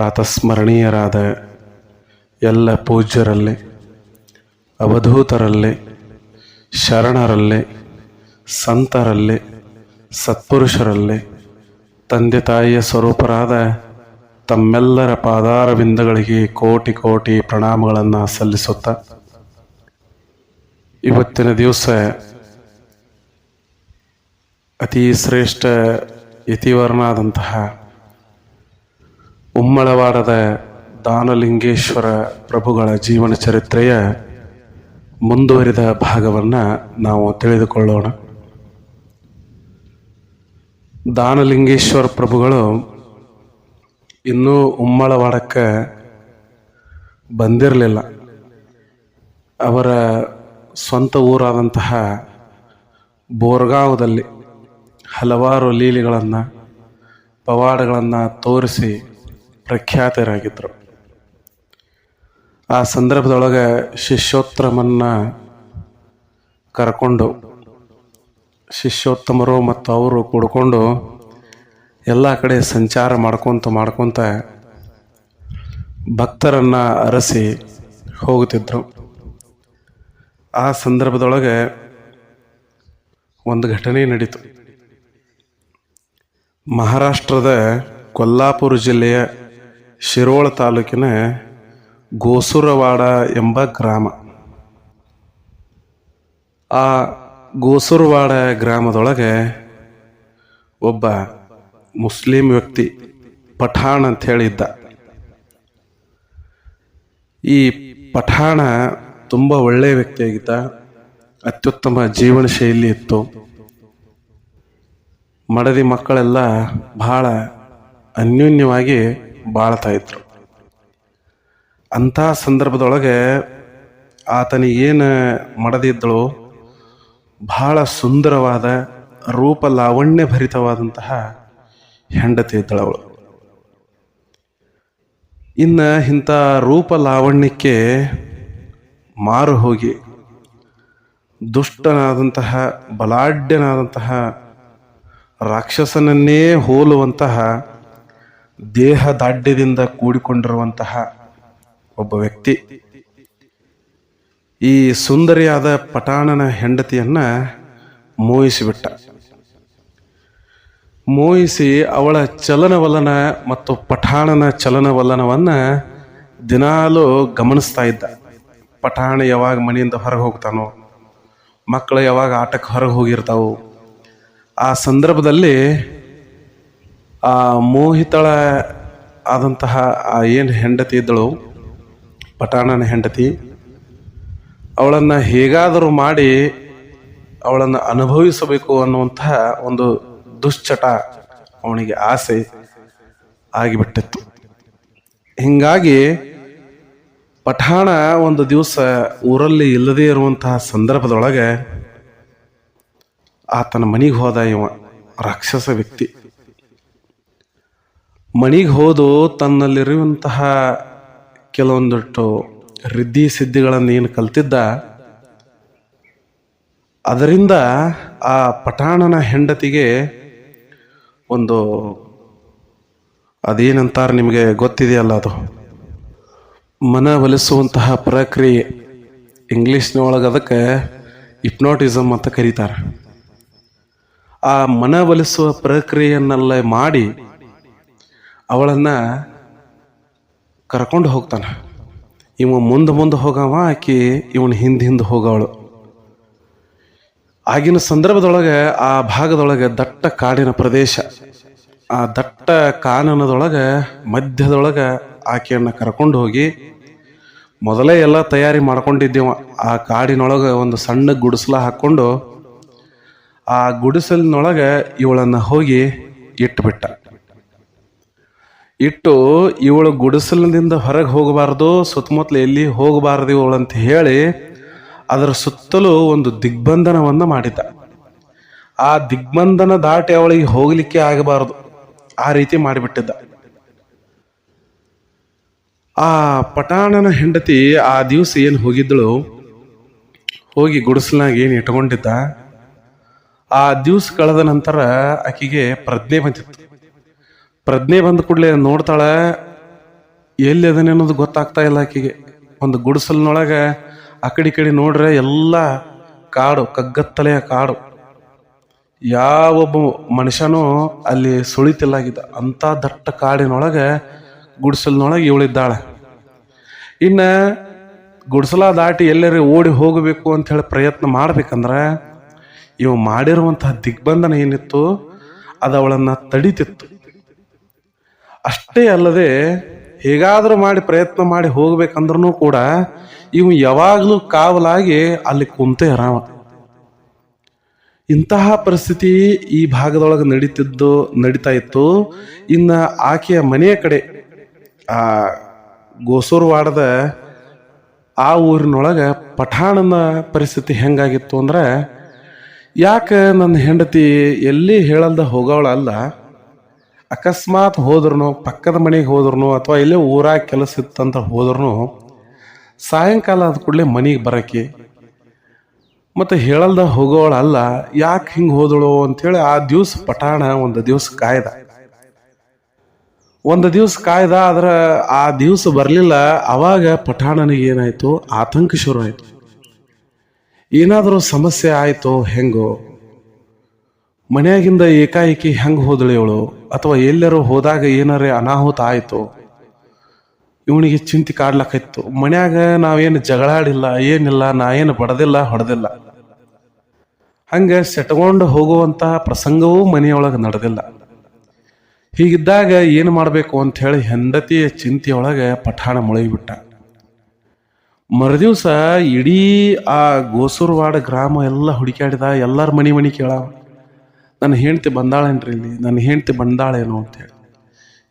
ಪ್ರಾತಸ್ಮರಣೀಯರಾದ ಎಲ್ಲ ಪೂಜ್ಯರಲ್ಲಿ, ಅವಧೂತರಲ್ಲಿ, ಶರಣರಲ್ಲಿ, ಸಂತರಲ್ಲಿ, ಸತ್ಪುರುಷರಲ್ಲಿ, ತಂದೆ ತಾಯಿಯ ಸ್ವರೂಪರಾದ ತಮ್ಮೆಲ್ಲರ ಪಾದಾರವಿಂದಗಳಿಗೆ ಕೋಟಿ ಕೋಟಿ ಪ್ರಣಾಮಗಳನ್ನು ಸಲ್ಲಿಸುತ್ತಾ ಇವತ್ತಿನ ದಿವಸ ಅತಿ ಶ್ರೇಷ್ಠ ಯತಿವರ್ಣಾದಂತಹ ಉಮ್ಮಳವಾಡದ ದಾನಲಿಂಗೇಶ್ವರ ಪ್ರಭುಗಳ ಜೀವನ ಚರಿತ್ರೆಯ ಮುಂದುವರಿದ ಭಾಗವನ್ನು ನಾವು ತಿಳಿದುಕೊಳ್ಳೋಣ. ದಾನಲಿಂಗೇಶ್ವರ ಪ್ರಭುಗಳು ಇನ್ನೂ ಉಮ್ಮಳವಾಡಕ್ಕೆ ಬಂದಿರಲಿಲ್ಲ. ಅವರ ಸ್ವಂತ ಊರಾದಂತಹ ಬೋರ್ಗಾವದಲ್ಲಿ ಹಲವಾರು ಲೀಲೆಗಳನ್ನು ಪವಾಡಗಳನ್ನು ತೋರಿಸಿ ಪ್ರಖ್ಯಾತರಾಗಿದ್ದರು. ಆ ಸಂದರ್ಭದೊಳಗೆ ಶಿಷ್ಯೋತ್ತಮನ್ನ ಕರ್ಕೊಂಡು ಶಿಷ್ಯೋತ್ತಮರು ಮತ್ತು ಅವರು ಕೂಡ್ಕೊಂಡು ಎಲ್ಲ ಕಡೆ ಸಂಚಾರ ಮಾಡ್ಕೊತ ಮಾಡ್ಕೊತ ಭಕ್ತರನ್ನು ಅರಸಿ ಹೋಗುತ್ತಿದ್ದರು ಆ ಸಂದರ್ಭದೊಳಗೆ ಒಂದು ಘಟನೆ ನಡೀತು. ಮಹಾರಾಷ್ಟ್ರದ ಕೊಲ್ಲಾಪುರ ಜಿಲ್ಲೆಯ ಶಿರೋಳ ತಾಲೂಕಿನ ಗೋಸುರವಾಡ ಎಂಬ ಗ್ರಾಮ. ಆ ಗೋಸುರವಾಡ ಗ್ರಾಮದೊಳಗೆ ಒಬ್ಬ ಮುಸ್ಲಿಂ ವ್ಯಕ್ತಿ ಪಠಾಣ್ ಅಂತ ಹೇಳಿದ್ದ. ಈ ಪಠಾಣ ತುಂಬ ಒಳ್ಳೆಯ ವ್ಯಕ್ತಿಯಾಗಿದ್ದ ಅತ್ಯುತ್ತಮ ಜೀವನ ಶೈಲಿ ಇತ್ತು. ಮಡದಿ ಮಕ್ಕಳೆಲ್ಲ ಬಹಳ ಅನ್ಯೋನ್ಯವಾಗಿ ಬಾಳ್ತಾ ಇದ್ರು ಅಂಥ ಸಂದರ್ಭದೊಳಗೆ ಆತನಿಗೇನು ಮಡದಿದ್ದಳು? ಬಹಳ ಸುಂದರವಾದ ರೂಪ ಲಾವಣ್ಯ ಭರಿತವಾದಂತಹ ಹೆಂಡತಿ ಇದ್ದಳವಳು ಇನ್ನು ಇಂಥ ರೂಪ ಲಾವಣ್ಯಕ್ಕೆ ಮಾರು ಹೋಗಿ ದುಷ್ಟನಾದಂತಹ, ಬಲಾಢ್ಯನಾದಂತಹ ರಾಕ್ಷಸನನ್ನೇ ಹೋಲುವಂತಹ ದೇಹ ದಾಢ್ಯದಿಂದ ಕೂಡಿಕೊಂಡಿರುವಂತಹ ಒಬ್ಬ ವ್ಯಕ್ತಿ. ಈ ಸುಂದರಿಯಾದ ಪಟಾಣನ ಹೆಂಡತಿಯನ್ನ ಮೋಹಿಸಿಬಿಟ್ಟ. ಮೋಹಿಸಿ ಅವಳ ಚಲನವಲನ ಮತ್ತು ಪಠಾಣನ ಚಲನವಲನವನ್ನ ದಿನಾಲೂ ಗಮನಿಸ್ತಾ ಇದ್ದ. ಪಠಾಣ ಯಾವಾಗ ಮನೆಯಿಂದ ಹೊರಗೆ ಹೋಗ್ತಾನೋ ಮಕ್ಕಳು ಯಾವಾಗ ಆಟಕ್ಕೆ ಹೊರಗೆ ಹೋಗಿರ್ತಾವೋ, ಆ ಸಂದರ್ಭದಲ್ಲಿ ಆ ಮೋಹಿತಳ ಆದಂತಹ ಆ ಏನು ಹೆಂಡತಿ ಇದ್ದಳು ಪಟಾಣನ ಹೆಂಡತಿ, ಅವಳನ್ನು ಹೇಗಾದರೂ ಮಾಡಿ ಅವಳನ್ನು ಅನುಭವಿಸಬೇಕು ಅನ್ನುವಂತಹ ಒಂದು ದುಶ್ಚಟ ಅವನಿಗೆ ಆಸೆ ಆಗಿಬಿಟ್ಟಿತ್ತು. ಹಿಂಗಾಗಿ ಪಠಾಣ ಒಂದು ದಿವಸ ಊರಲ್ಲಿ ಇಲ್ಲದೇ ಇರುವಂತಹ ಸಂದರ್ಭದೊಳಗೆ ಆತನ ಮನೆಗೆ ಹೋದ ಇವ ರಾಕ್ಷಸ ವ್ಯಕ್ತಿ. ಮನೆಗೆ ಹೋದು ತನ್ನಲ್ಲಿರುವಂತಹ ಕೆಲವೊಂದಿಟ್ಟು ರಿದ್ದಿ ಸಿದ್ಧಿಗಳನ್ನು ಏನು ಕಲ್ತಿದ್ದ, ಅದರಿಂದ ಆ ಪಠಾಣನ ಹೆಂಡತಿಗೆ ಒಂದು ಅದೇನಂತಾರೆ ನಿಮಗೆ ಗೊತ್ತಿದೆಯಲ್ಲ ಅದು? ಮನ ಒಲಿಸುವಂತಹ ಪ್ರಕ್ರಿಯೆ, ಇಂಗ್ಲೀಷ್ನೊಳಗೆ ಅದಕ್ಕೆ ಇಪ್ನೋಟಿಸಮ್ ಅಂತ ಕರೀತಾರೆ. ಆ ಮನ ಒಲಿಸುವ ಪ್ರಕ್ರಿಯೆಯನ್ನೆಲ್ಲ ಮಾಡಿ ಅವಳನ್ನು ಕರ್ಕೊಂಡು ಹೋಗ್ತಾನೆ. ಇವ ಮುಂದೆ ಮುಂದೆ ಹೋಗವ, ಆಕೆ ಇವನು ಹಿಂದೆ ಹಿಂದೆ ಹೋಗವಳು. ಆಗಿನ ಸಂದರ್ಭದೊಳಗೆ ಆ ಭಾಗದೊಳಗೆ ದಟ್ಟ ಕಾಡಿನ ಪ್ರದೇಶ, ಆ ದಟ್ಟ ಕಾನನದೊಳಗೆ ಮಧ್ಯದೊಳಗೆ ಆಕೆಯನ್ನು ಕರ್ಕೊಂಡು ಹೋಗಿ ಮೊದಲೇ ಎಲ್ಲ ತಯಾರಿ ಮಾಡ್ಕೊಂಡಿದ್ದೇವ. ಆ ಕಾಡಿನೊಳಗೆ ಒಂದು ಸಣ್ಣ ಗುಡಿಸಲ ಹಾಕ್ಕೊಂಡು ಆ ಗುಡಿಸಲಿನೊಳಗೆ ಇವಳನ್ನು ಹೋಗಿ ಇಟ್ಬಿಟ್ಟ. ಇಟ್ಟು ಇವಳು ಗುಡಿಸಲಿನಿಂದ ಹೊರಗೆ ಹೋಗಬಾರ್ದು, ಸುತ್ತಮುತ್ತಲು ಎಲ್ಲಿ ಹೋಗಬಾರ್ದು ಇವಳು ಅಂತ ಹೇಳಿ ಅದರ ಸುತ್ತಲೂ ಒಂದು ದಿಗ್ಬಂಧನವನ್ನು ಮಾಡಿದ್ದ. ಆ ದಿಗ್ಬಂಧನ ದಾಟಿ ಅವಳಿಗೆ ಹೋಗಲಿಕ್ಕೆ ಆಗಬಾರದು. ಆ ರೀತಿ ಮಾಡಿಬಿಟ್ಟಿದ್ದ. ಆ ಪಟಾಣನ ಹೆಂಡತಿ ಆ ದಿವಸ ಏನು ಹೋಗಿದ್ದಳು? ಹೋಗಿ ಗುಡಿಸಲ್ನಾಗ ಏನು ಇಟ್ಕೊಂಡಿದ್ದ? ಆ ದಿವಸ ಕಳೆದ ನಂತರ ಆಕೆಗೆ ಪ್ರಜ್ಞೆ ಬಂದಿತ್ತು. ಪ್ರಜ್ಞೆ ಬಂದ ಕೂಡಲೇ ನೋಡ್ತಾಳೆ, ಎಲ್ಲಿ ಅದನ್ನೇ ಅನ್ನೋದು ಗೊತ್ತಾಗ್ತಾ ಇಲ್ಲ ಆಕಿಗೆ. ಒಂದು ಗುಡಿಸಲ್ನೊಳಗೆ ಆ ಕಡೆ ಕಡೆ ನೋಡ್ರೆ ಎಲ್ಲ ಕಾಡು, ಕಗ್ಗತ್ತಲೆಯ ಕಾಡು. ಯಾವೊಬ್ಬ ಮನುಷ್ಯನೂ ಅಲ್ಲಿ ಸುಳಿತಿಲ್ಲಾಗಿದ್ದ ಅಂಥ ದಟ್ಟ ಕಾಡಿನೊಳಗೆ, ಗುಡಿಸಲ್ನೊಳಗೆ ಇವಳಿದ್ದಾಳೆ. ಇನ್ನು ಗುಡಿಸಲ ದಾಟಿ ಎಲ್ಲರೂ ಓಡಿ ಹೋಗಬೇಕು ಅಂತ ಹೇಳಿ ಪ್ರಯತ್ನ ಮಾಡ್ಬೇಕಂದ್ರೆ, ಇವು ಮಾಡಿರುವಂತಹ ದಿಗ್ಬಂಧನ ಏನಿತ್ತು, ಅದು ಅವಳನ್ನು ತಡಿತಿತ್ತು. ಅಷ್ಟೇ ಅಲ್ಲದೆ ಹೇಗಾದರೂ ಮಾಡಿ ಪ್ರಯತ್ನ ಮಾಡಿ ಹೋಗ್ಬೇಕಂದ್ರೂ ಕೂಡ ಇವು ಯಾವಾಗಲೂ ಕಾವಲಾಗಿ ಅಲ್ಲಿ ಕುಂತೇ ರಾಮ ಇಂತಹ ಪರಿಸ್ಥಿತಿ ಈ ಭಾಗದೊಳಗೆ ನಡೀತಿದ್ದು, ನಡೀತಾ ಇತ್ತು. ಇನ್ನು ಆಕೆಯ ಮನೆಯ ಕಡೆ, ಆ, ಗೋಸೂರ್ವಾಡದ ಆ ಊರಿನೊಳಗೆ ಪಠಾಣನ ಪರಿಸ್ಥಿತಿ ಹೆಂಗಾಗಿತ್ತು ಅಂದ್ರೆ, ಯಾಕೆ ನನ್ನ ಹೆಂಡತಿ ಎಲ್ಲಿ ಹೇಳಲ್ದ ಹೋಗೋಳಲ್ಲ ಅಕಸ್ಮಾತ್ ಹೋದ್ರೂ ಪಕ್ಕದ ಮನೆಗೆ ಹೋದ್ರೂ ಅಥವಾ ಇಲ್ಲೇ ಊರಾಗ ಕೆಲಸ ಇತ್ತಂತ ಹೋದ್ರೂ ಸಾಯಂಕಾಲ ಆದ ಕೂಡಲೇ ಮನೆಗೆ ಬರೋಕೆ ಮತ್ತು ಹೇಳಲ್ದ ಹೋಗೋಳಲ್ಲ, ಯಾಕೆ ಹಿಂಗೆ ಹೋದಳು ಅಂಥೇಳಿ ಆ ದಿವಸ ಪಠಾಣ ಒಂದು ದಿವ್ಸ ಕಾಯ್ದ. ಒಂದು ದಿವಸ ಕಾಯ್ದ, ಆದ್ರೆ ಆ ದಿವ್ಸ ಬರಲಿಲ್ಲ, ಅವಾಗ ಪಠಾಣನಿಗೆ ಏನಾಯ್ತು? ಆತಂಕ ಶುರು ಆಯ್ತು. ಏನಾದರೂ ಸಮಸ್ಯೆ ಆಯಿತು ಹೆಂಗೋ? ಮನೆಯಾಗಿಂದ ಏಕಾಏಕಿ ಹೆಂಗೆ ಹೋದಳು ಇವಳು? ಅಥವಾ ಎಲ್ಲರೂ ಹೋದಾಗ ಏನಾರೇ ಅನಾಹುತ ಆಯಿತು? ಇವನಿಗೆ ಚಿಂತೆ ಕಾಡ್ಲಕ್ಕಾಯ್ತು ಮನ್ಯಾಗ ನಾವೇನು ಜಗಳಾಡಿಲ್ಲ, ಏನಿಲ್ಲ, ನಾ ಏನು ಬಡದಿಲ್ಲ, ಹೊಡೆದಿಲ್ಲ. ಹಂಗೆ ಸೆಟ್ಕೊಂಡು ಹೋಗುವಂತಹ ಪ್ರಸಂಗವೂ ಮನೆಯೊಳಗೆ ನಡೆದಿಲ್ಲ. ಹೀಗಿದ್ದಾಗ ಏನು ಮಾಡಬೇಕು ಅಂತ ಹೇಳಿ ಹೆಂಡತಿಯ ಚಿಂತೆಯೊಳಗೆ ಪಠಾಣ ಮುಳುಗಿಬಿಟ್ಟ. ಮರುದಿವ್ಸ ಇಡೀ ಆ ಗೋಸೂರ್ವಾಡ ಗ್ರಾಮ ಎಲ್ಲ ಹುಡುಕಾಡಿದ ಎಲ್ಲರ ಮನಿ ಮನಿ ಕೇಳಾವ ನನ್ನ ಹೆಂಡ್ತಿ ಬಂದಾಳೇನ್ರಿ ಇಲ್ಲಿ? ನನ್ನ ಹೆಂಡ್ತಿ ಬಂದಾಳೇನೋ ಅಂತೇಳಿ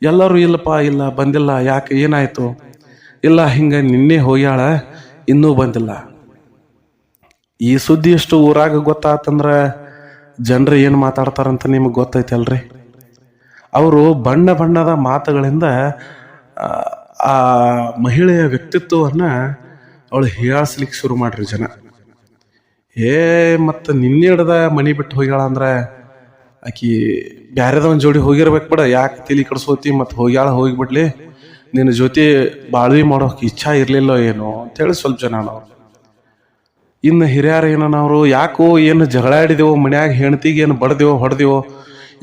ಎಲ್ಲರೂ ಇಲ್ಲಪ್ಪ ಇಲ್ಲ ಬಂದಿಲ್ಲ ಯಾಕೆ ಏನಾಯ್ತು? ಇಲ್ಲ ಹಿಂಗೆ ನಿನ್ನೆ ಹೋಗ್ಯಾಳ ಇನ್ನೂ ಬಂದಿಲ್ಲ. ಈ ಸುದ್ದಿ ಎಷ್ಟು ಊರಾಗ ಗೊತ್ತಾತಂದ್ರೆ ಜನರು ಏನು ಮಾತಾಡ್ತಾರಂತ ನಿಮಗೆ ಗೊತ್ತೈತಲ್ರಿ? ಅವರು ಬಣ್ಣ ಬಣ್ಣದ ಮಾತುಗಳಿಂದ ಆ, ಮಹಿಳೆಯ ವ್ಯಕ್ತಿತ್ವವನ್ನು ಅವಳು ಹೀಯಾಳಿಸ್ಲಿಕ್ಕೆ ಶುರು ಮಾಡ್ರಿ ಜನ. ಏ ಮತ್ತು ನಿನ್ನೆ ಹಿಡ್ದ ಮನಿ ಬಿಟ್ಟು ಹೋಗ್ಯಾಳ ಅಂದ್ರೆ ಆಕಿ ಬ್ಯಾರೆದ ಒಂದು ಜೋಡಿ ಹೋಗಿರ್ಬೇಕು ಬಿಡ. ಯಾಕೆ ತಿಳಿ ಕಡ್ಸೋತಿ ಮತ್ತು ಹೋಗ್ಯಾಳ, ಹೋಗಿಬಿಡ್ಲಿ. ನಿನ್ನ ಜೊತೆ ಬಾಳ್ವಿ ಮಾಡೋಕೆ ಇಚ್ಛಾ ಇರಲಿಲ್ಲೋ ಏನೋ ಅಂತೇಳಿ ಸ್ವಲ್ಪ ಜನ ನಾವು ಇನ್ನು ಹಿರಿಯರು ಯಾಕೋ ಏನು ಜಗಳಾಡಿದೆವೋ ಮನ್ಯಾಗ ಹೆಣ್ತಿಗೆ ಏನು ಬಡ್ದೇವೋ, ಹೊಡೆದೇವೋ,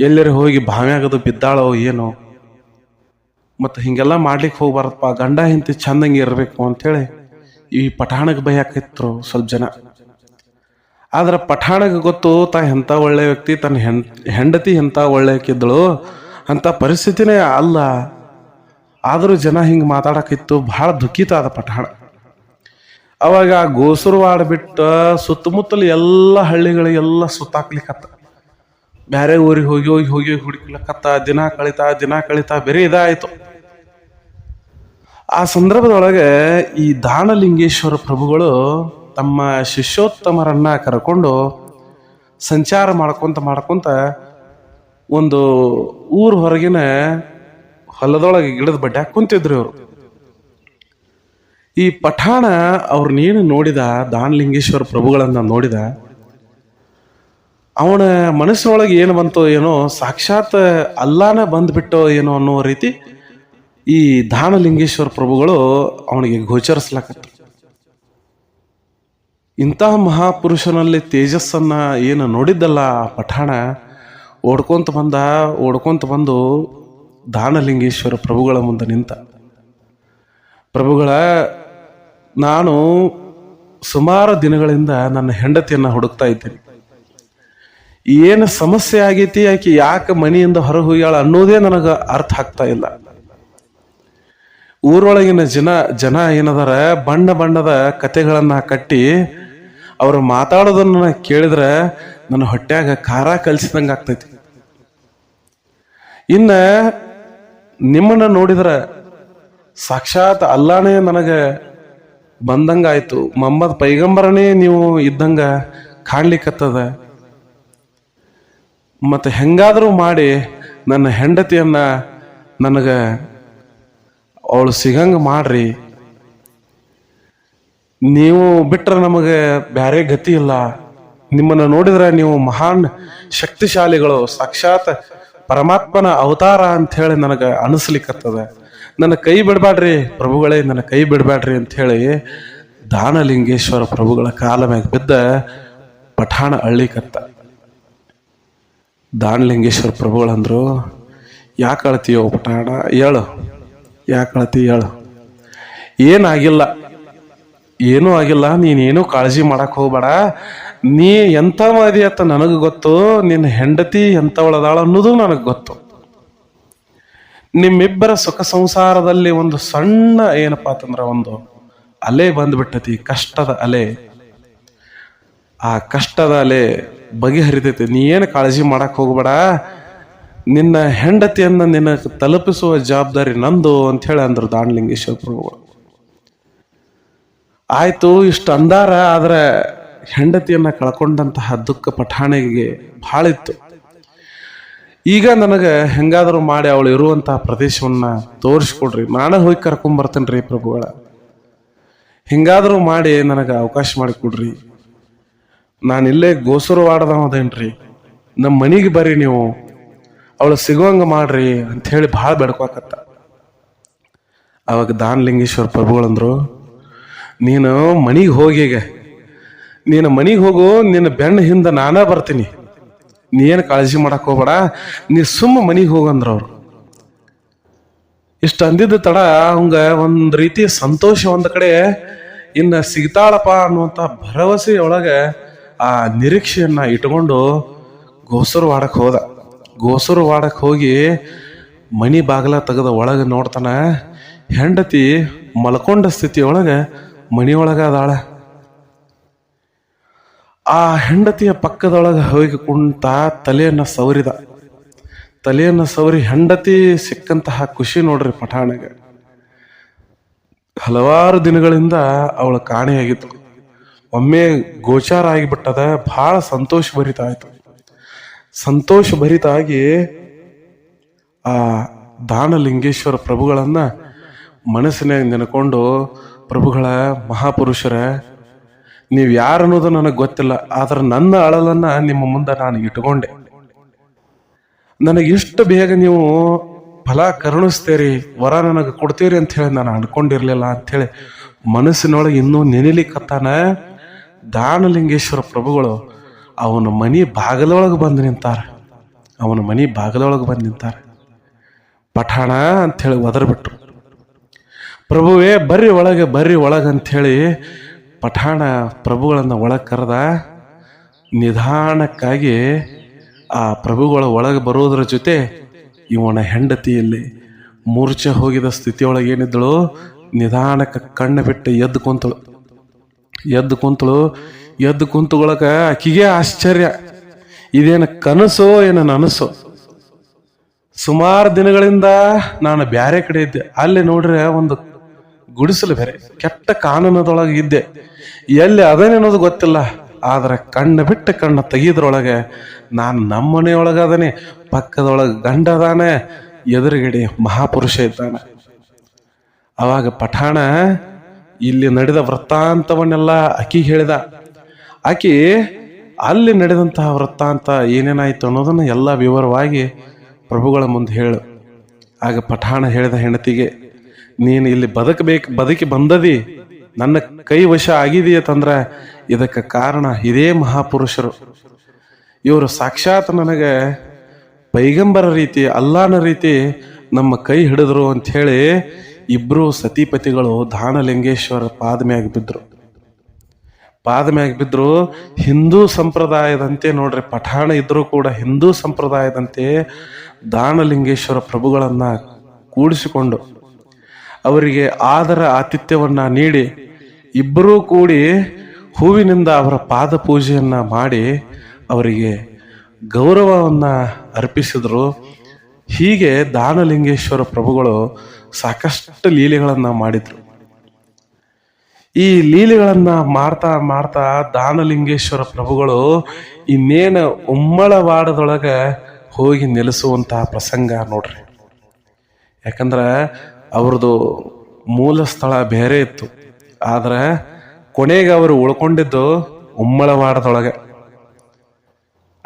ಎಲ್ಲರ ಹೋಗಿ ಭಾವ್ಯಾಗದು ಬಿದ್ದಾಳೋ ಏನೋ. ಮತ್ತು ಹಿಂಗೆಲ್ಲ ಮಾಡ್ಲಿಕ್ಕೆ ಹೋಗ್ಬಾರದಪ್ಪ. ಗಂಡ ಹಿಂತಿ ಚಂದಂಗೆ ಇರಬೇಕು ಅಂಥೇಳಿ ಈ ಪಠಾಣಕ್ಕೆ ಬೈಯಾಕಿತ್ರು ಸ್ವಲ್ಪ ಜನ. ಆದ್ರೆ ಪಠಾಣಗೆ ಗೊತ್ತು, ತಾ ಎಂಥ ಒಳ್ಳೆ ವ್ಯಕ್ತಿ, ತನ್ನ ಹೆಣ್, ಹೆಂಡತಿ ಎಂಥ ಒಳ್ಳೆಕಿದ್ದಳು ಅಂಥ ಪರಿಸ್ಥಿತಿನೇ ಅಲ್ಲ. ಆದರೂ ಜನ ಹಿಂಗೆ ಮಾತಾಡಕ್ಕಿತ್ತು ಭಾಳ ದುಃಖಿತ ಆದ ಪಠಾಣ. ಅವಾಗ ಗೋಸುರವಾಡ ಬಿಟ್ಟು ಸುತ್ತಮುತ್ತಲು ಎಲ್ಲ ಹಳ್ಳಿಗಳಿಗೆಲ್ಲ ಸುತ್ತಾಕ್ಲಿಕ್ಕತ್ತ ಬೇರೆ ಊರಿಗೆ ಹೋಗಿ ಹೋಗಿ ಹೋಗಿ ಹುಡುಕ್ಲಿಕ್ಕತ್ತ ದಿನ ಕಳಿತಾ ದಿನ ಕಳಿತಾ, ಬೇರೆ ಇದಾಯಿತು. ಆ ಸಂದರ್ಭದೊಳಗೆ ಈ ದಾನಲಿಂಗೇಶ್ವರ ಪ್ರಭುಗಳು ತಮ್ಮ ಶಿಷ್ಯೋತ್ತಮರನ್ನ ಕರ್ಕೊಂಡು ಸಂಚಾರ ಮಾಡ್ಕೊಂತ ಮಾಡ್ಕೊಂತ ಒಂದು ಊರ್ ಹೊರಗಿನ ಹೊಲದೊಳಗೆ ಗಿಡದ ಬಡ್ಡೆ ಕುಂತಿದ್ರು ಇವರು. ಈ ಪಠಾಣ ಅವ್ರನ್ನೇನು ನೋಡಿದ ದಾನಲಿಂಗೇಶ್ವರ ಪ್ರಭುಗಳನ್ನ ನೋಡಿದ, ಅವನ ಮನಸ್ಸಿನೊಳಗೆ ಏನು ಬಂತೋ ಏನೋ ಸಾಕ್ಷಾತ್ ಅಲ್ಲಾನ ಬಂದ್ಬಿಟ್ಟೋ ಏನೋ ಅನ್ನೋ ರೀತಿ ಈ ದಾನಲಿಂಗೇಶ್ವರ ಪ್ರಭುಗಳು ಅವನಿಗೆ ಗೋಚರಿಸ್ಲಾಕತ್ತ ಇಂತಹ ಮಹಾಪುರುಷನಲ್ಲಿ ತೇಜಸ್ಸನ್ನು ಏನು ನೋಡಿದ್ದಲ್ಲ ಆ ಪಠಾಣ? ಓಡ್ಕೊಂತ ಬಂದ, ಓಡ್ಕೊಂತ ಬಂದು ದಾನಲಿಂಗೇಶ್ವರ ಪ್ರಭುಗಳ ಮುಂದೆ ನಿಂತ. ಪ್ರಭುಗಳ, ನಾನು ಸುಮಾರು ದಿನಗಳಿಂದ ನನ್ನ ಹೆಂಡತಿಯನ್ನು ಹುಡುಕ್ತಾ ಇದ್ದೀನಿ. ಏನು ಸಮಸ್ಯೆ ಆಗೈತಿ ಆಕೆ ಯಾಕೆ ಮನೆಯಿಂದ ಹೊರಗೆ ಹೋಗ್ಯಾಳ ಅನ್ನೋದೇ ನನಗೆ ಅರ್ಥ ಆಗ್ತಾ ಇಲ್ಲ. ಊರೊಳಗಿನ ಜನ ಜನ ಏನದಾರ ಬಣ್ಣ ಬಣ್ಣದ ಕತೆಗಳನ್ನು ಕಟ್ಟಿ ಅವ್ರು ಮಾತಾಡೋದನ್ನ ಕೇಳಿದ್ರೆ ನನ್ನ ಹೊಟ್ಯಾಗ ಖಾರ ಕಲಿಸಿದಂಗೆ ಆಗ್ತೈತಿ. ಇನ್ನ ನಿಮ್ಮನ್ನ ನೋಡಿದ್ರೆ ಸಾಕ್ಷಾತ್ ಅಲ್ಲಾನೇ ನನಗೆ ಬಂದಂಗಾಯ್ತು ಮೊಹಮ್ಮದ್ ಪೈಗಂಬರನೇ ನೀವು ಇದ್ದಂಗ ಕಾಣ್ಲಿಕ್ಕತ್ತದ ಮತ್ತೆ ಹೆಂಗಾದರೂ ಮಾಡಿ ನನ್ನ ಹೆಂಡತಿಯನ್ನ ನನಗೆ ಅವಳು ಸಿಗಂಗ ಮಾಡ್ರಿ. ನೀವು ಬಿಟ್ರೆ ನಮಗೆ ಬ್ಯಾರೆ ಗತಿ ಇಲ್ಲ. ನಿಮ್ಮನ್ನ ನೋಡಿದ್ರೆ ನೀವು ಮಹಾನ್ ಶಕ್ತಿಶಾಲಿಗಳು, ಸಾಕ್ಷಾತ್ ಪರಮಾತ್ಮನ ಅವತಾರ ಅಂತ ಹೇಳಿ ನನಗೆ ಅನಿಸ್ಲಿಕ್ಕತ್ತದ ನನ್ನ ಕೈ ಬಿಡಬೇಡ್ರಿ ಪ್ರಭುಗಳೇ, ನನ್ನ ಕೈ ಬಿಡಬೇಡ್ರಿ ಅಂತ ಹೇಳಿ ದಾನಲಿಂಗೇಶ್ವರ ಪ್ರಭುಗಳ ಕಾಲ ಮ್ಯಾಗ ಬಿದ್ದ ಪಠಾಣ ಅಳ್ಳಿಕತ್ತ. ದಾನಲಿಂಗೇಶ್ವರ ಪ್ರಭುಗಳಂದ್ರು ಯಾಕೆ ಅಳ್ತೀಯೋ ಪಠಾಣ? ಹೇಳು. ಯಾಕೆ ಅಳ್ತಿ ಹೇಳು. ಏನಾಗಿಲ್ಲ. ಏನೂ ಆಗಿಲ್ಲ, ನೀನೇನು ಕಾಳಜಿ ಮಾಡಕ್ಕೆ ಹೋಗ್ಬೇಡ. ನೀ ಎಂಥ ಮಾದಿ ಅಂತ ನನಗೆ ಗೊತ್ತು ನಿನ್ನ ಹೆಂಡತಿ ಎಂಥವಳದಾಳ ಅನ್ನೋದು ನನಗೆ ಗೊತ್ತು. ನಿಮ್ಮಿಬ್ಬರ ಸುಖ ಸಂಸಾರದಲ್ಲಿ ಒಂದು ಸಣ್ಣ ಏನಪ್ಪಾ ಅಂತಂದ್ರೆ ಒಂದು ಅಲೆ ಬಂದ್ಬಿಟ್ಟತಿ, ಕಷ್ಟದ ಅಲೆ. ಆ ಕಷ್ಟದ ಅಲೆ ಬಗೆಹರಿತೈತಿ, ನೀ ಏನು ಕಾಳಜಿ ಮಾಡಕ್ಕೆ ಹೋಗ್ಬೇಡ. ನಿನ್ನ ಹೆಂಡತಿಯನ್ನು ನಿನ್ನ ತಲುಪಿಸುವ ಜವಾಬ್ದಾರಿ ನಂದು ಅಂತ ಹೇಳಿ ಅಂದ್ರು ದಾಂಡ್ಲಿಂಗೇಶ್ವರ ಪ್ರಭುಗಳು. ಆಯ್ತು, ಇಷ್ಟು ಅಂದಾರ, ಆದ್ರೆ ಹೆಂಡತಿಯನ್ನ ಕಳ್ಕೊಂಡಂತಹ ದುಃಖ ಪಠಾಣಿಗೆ ಭಾಳ ಇತ್ತು ಈಗ ನನಗೆ ಹೆಂಗಾದರೂ ಮಾಡಿ ಅವಳು ಇರುವಂತಹ ಪ್ರದೇಶವನ್ನ ತೋರಿಸ್ಕೊಡ್ರಿ. ನಾನೇ ಹೋಗಿ ಕರ್ಕೊಂಡ್ ರೀ ಪ್ರಭುಗಳ. ಹಿಂಗಾದರೂ ಮಾಡಿ ನನಗೆ ಅವಕಾಶ ಮಾಡಿಕೊಡ್ರಿ. ನಾನು ಇಲ್ಲೇ ಗೋಸುರವಾಡದವದೇನ್ರಿ ನಮ್ಮ ಮನೆಗೆ ಬರ್ರಿ ನೀವು. ಅವಳು ಸಿಗುವಂಗ ಮಾಡ್ರಿ ಅಂತ ಹೇಳಿ ಭಾಳ ಬೆಡ್ಕೋಕತ್ತ ಅವಾಗ ದಾನಲಿಂಗೇಶ್ವರ ಪ್ರಭುಗಳಂದ್ರು ನೀನು ಮನೆಗೆ ಹೋಗೀಗ ನೀನು ಮನಿಗೆ ಹೋಗು, ನಿನ್ನ ಬೆನ್ನ ಹಿಂದೆ ನಾನೇ ಬರ್ತೀನಿ. ನೀ ಏನು ಕಾಳಜಿ ಮಾಡಕ್ಕೆ ಹೋಗ್ಬೇಡ. ನೀ ಸುಮ್ಮ ಮನಿಗೆ ಹೋಗಂದ್ರ ಅವ್ರು. ಇಷ್ಟು ಅಂದಿದ್ದ ತಡ ಅವಂಗ ಒಂದು ರೀತಿ ಸಂತೋಷ ಒಂದು ಕಡೆ, ಇನ್ನು ಸಿಗ್ತಾಳಪ್ಪ ಅನ್ನುವಂಥ ಭರವಸೆಯೊಳಗೆ ಆ ನಿರೀಕ್ಷೆಯನ್ನ ಇಟ್ಕೊಂಡು ಗೋಸರು ವಾಡಕ್ಕೆ ಹೋದ. ಗೋಸರು ವಾಡಕ್ಕೆ ಹೋಗಿ ಮನಿ ಬಾಗಿಲ ತೆಗೆದ ಒಳಗೆ ನೋಡ್ತಾನೆ, ಹೆಂಡತಿ ಮಲ್ಕೊಂಡ ಸ್ಥಿತಿಯೊಳಗೆ ಮನಿಯೊಳಗ ಅದಾಳ ಆ ಹೆಂಡತಿಯ ಪಕ್ಕದೊಳಗೆ ಹೋಗಿ ಕುಂತ ತಲೆಯನ್ನು ಸವರಿದ. ತಲೆಯನ್ನು ಸವರಿ ಹೆಂಡತಿ ಸಿಕ್ಕಂತಹ ಖುಷಿ ನೋಡ್ರಿ ಪಠಾಣಿಗೆ. ಹಲವಾರು ದಿನಗಳಿಂದ ಅವಳ ಕಾಣೆಯಾಗಿತ್ತು. ಒಮ್ಮೆ ಗೋಚಾರ ಆಗಿಬಿಟ್ಟದ ಬಹಳ ಸಂತೋಷ ಭರಿತ ಆಯ್ತು ಸಂತೋಷ ಭರಿತ ಆಗಿ ಆ ದಾನಲಿಂಗೇಶ್ವರ ಪ್ರಭುಗಳನ್ನ ಮನಸ್ಸಿನಾಗ ನೆನ್ಕೊಂಡು ಪ್ರಭುಗಳ, ಮಹಾಪುರುಷರ, ನೀವು ಯಾರು ಅನ್ನೋದು ನನಗೆ ಗೊತ್ತಿಲ್ಲ, ಆದ್ರೆ ನನ್ನ ಅಳಲನ್ನ ನಿಮ್ಮ ಮುಂದೆ ನಾನು ಇಟ್ಕೊಂಡೆ. ನನಗೆ ಇಷ್ಟು ಬೇಗ ನೀವು ಫಲ ಕರುಣಿಸ್ತೀರಿ, ವರ ನನಗೆ ಕೊಡ್ತೀರಿ ಅಂತ ಹೇಳಿ ನಾನು ಅನ್ಕೊಂಡಿರ್ಲಿಲ್ಲ ಅಂಥೇಳಿ ಮನಸ್ಸಿನೊಳಗೆ ಇನ್ನೂ ನೆನಿಲಿಕ್ಕತ್ತಾನ ದಾನಲಿಂಗೇಶ್ವರ ಪ್ರಭುಗಳು. ಅವನ ಮನಿ ಬಾಗಲೊಳಗೆ ಬಂದು ನಿಂತಾರ. ಅವನ ಮನಿ ಬಾಗಲೊಳಗೆ ಬಂದು ನಿಂತಾರ. ಪಠಾಣ ಅಂಥೇಳಿ ಒದರ್ಬಿಟ್ರು. ಪ್ರಭುವೇ, ಬರ್ರಿ ಒಳಗೆ ಬರ್ರಿ ಒಳಗೆ ಅಂಥೇಳಿ ಪಠಾಣ ಪ್ರಭುಗಳನ್ನು ಒಳಗೆ ಕರೆದ. ನಿಧಾನಕ್ಕಾಗಿ ಆ ಪ್ರಭುಗಳ ಒಳಗೆ ಬರೋದ್ರ ಜೊತೆ ಇವನ ಹೆಂಡತಿಯಲ್ಲಿ ಮೂರ್ಛೆ ಹೋಗಿದ ಸ್ಥಿತಿಯೊಳಗೆ ಏನಿದ್ದಳು? ನಿಧಾನಕ್ಕೆ ಕಣ್ಣು ಬಿಟ್ಟು ಎದ್ದು ಕುಂತಳು. ಎದ್ದು ಕುಂತಳು. ಎದ್ದು ಕುಂತುಗಳಕ ಆಕಿಗೆ ಆಶ್ಚರ್ಯ. ಇದೇನು ಕನಸೋ, ಏನು ನನಸೋ? ಸುಮಾರು ದಿನಗಳಿಂದ ನಾನು ಬ್ಯಾರೆ ಕಡೆ ಇದ್ದೆ. ಅಲ್ಲಿ ನೋಡ್ರೆ ಒಂದು ಗುಡಿಸಲು ಬೇರೆ, ಕೆಟ್ಟ ಕಾನೂನದೊಳಗೆ ಇದ್ದೆ. ಎಲ್ಲಿ ಅದೇನೇನೋದು ಗೊತ್ತಿಲ್ಲ. ಆದ್ರೆ ಕಣ್ಣು ಬಿಟ್ಟು ಕಣ್ಣು ತೆಗಿದ್ರೊಳಗೆ ನಾನು ನಮ್ಮ ಮನೆಯೊಳಗೆ ಅದನೆ ಪಕ್ಕದೊಳಗೆ ಗಂಡ ಅದಾನೆ ಎದುರುಗಡೆ ಮಹಾಪುರುಷ ಇದ್ದಾನೆ. ಅವಾಗ ಪಠಾಣ ಇಲ್ಲಿ ನಡೆದ ವೃತ್ತಾಂತವನ್ನೆಲ್ಲ ಆಕಿ ಹೇಳಿದ. ಆಕಿ ಅಲ್ಲಿ ನಡೆದಂತಹ ವೃತ್ತಾಂತ ಏನೇನಾಯ್ತು ಅನ್ನೋದನ್ನ ಎಲ್ಲ ವಿವರವಾಗಿ ಪ್ರಭುಗಳ ಮುಂದೆ ಹೇಳು. ಆಗ ಪಠಾಣ ಹೇಳಿದ ಹೆಂಡತಿಗೆ ನೀನು ಇಲ್ಲಿ ಬದುಕಬೇಕು, ಬದುಕಿ ಬಂದದಿ. ನನ್ನ ಕೈ ವಶ ಆಗಿದೆಯತಂದ್ರ ಇದಕ್ಕೆ ಕಾರಣ ಇದೇ ಮಹಾಪುರುಷರು. ಇವರು ಸಾಕ್ಷಾತ್ ನನಗೆ ಪೈಗಂಬರ ರೀತಿ, ಅಲ್ಲಾನ ರೀತಿ ನಮ್ಮ ಕೈ ಹಿಡಿದ್ರು ಅಂತ ಹೇಳಿ ಇಬ್ರು ಸತಿಪತಿಗಳು ದಾನಲಿಂಗೇಶ್ವರ ಪಾದ ಮ್ಯಾಗ ಬಿದ್ರು. ಪಾದ ಮ್ಯಾಗ ಬಿದ್ರು, ಹಿಂದೂ ಸಂಪ್ರದಾಯದಂತೆ ನೋಡ್ರಿ, ಪಠಾಣ ಇದ್ರೂ ಕೂಡ ಹಿಂದೂ ಸಂಪ್ರದಾಯದಂತೆ ದಾನಲಿಂಗೇಶ್ವರ ಪ್ರಭುಗಳನ್ನು ಕೂಡಿಸಿಕೊಂಡು ಅವರಿಗೆ ಆದರ ಆತಿಥ್ಯವನ್ನು ನೀಡಿ ಇಬ್ಬರೂ ಕೂಡಿ ಹೂವಿನಿಂದ ಅವರ ಪಾದ ಪೂಜೆಯನ್ನ ಮಾಡಿ ಅವರಿಗೆ ಗೌರವವನ್ನ ಅರ್ಪಿಸಿದರು. ಹೀಗೆ ದಾನಲಿಂಗೇಶ್ವರ ಪ್ರಭುಗಳು ಸಾಕಷ್ಟು ಲೀಲೆಗಳನ್ನು ಮಾಡಿದ್ರು. ಈ ಲೀಲೆಗಳನ್ನು ಮಾಡ್ತಾ ಮಾಡ್ತಾ ದಾನಲಿಂಗೇಶ್ವರ ಪ್ರಭುಗಳು ಇನ್ನೇನು ಉಮ್ಮಳವಾಡದೊಳಗ ಹೋಗಿ ನೆಲೆಸುವಂತಹ ಪ್ರಸಂಗ ನೋಡ್ರಿ. ಯಾಕಂದ್ರೆ ಅವ್ರದ್ದು ಮೂಲ ಸ್ಥಳ ಬೇರೆ ಇತ್ತು. ಆದ್ರೆ ಕೊನೆಗೆ ಅವರು ಉಳ್ಕೊಂಡಿದ್ದು ಉಮ್ಮಳವಾಡದೊಳಗೆ.